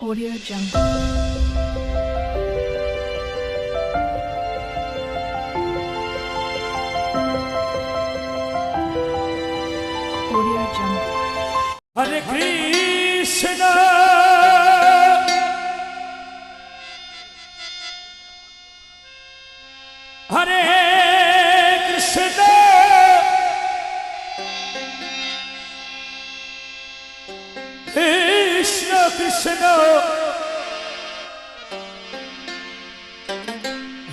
Audio Jungle. Audio Jungle.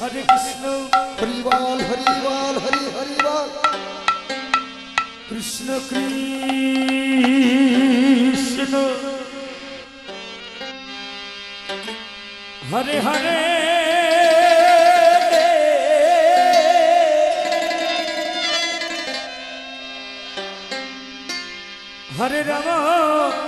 হরে কৃষ্ণ। হরিবল হরিবল হরি হরিবল কৃষ্ণ কৃষ্ণ। হরে হরে হরে রাম।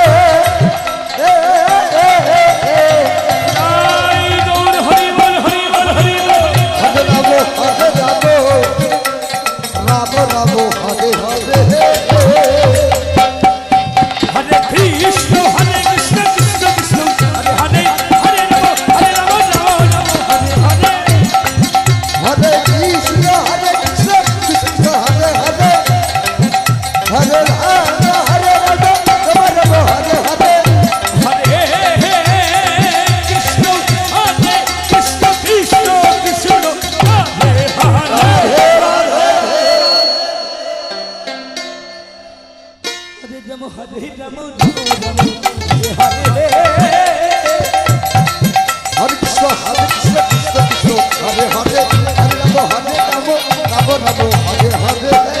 રાબો રાબો હજે હજે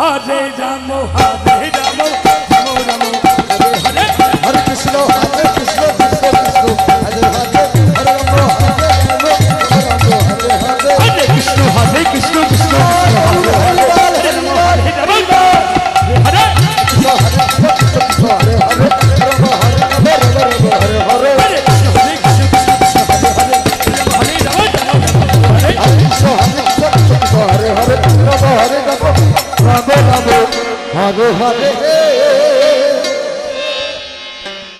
হরে রাম হরে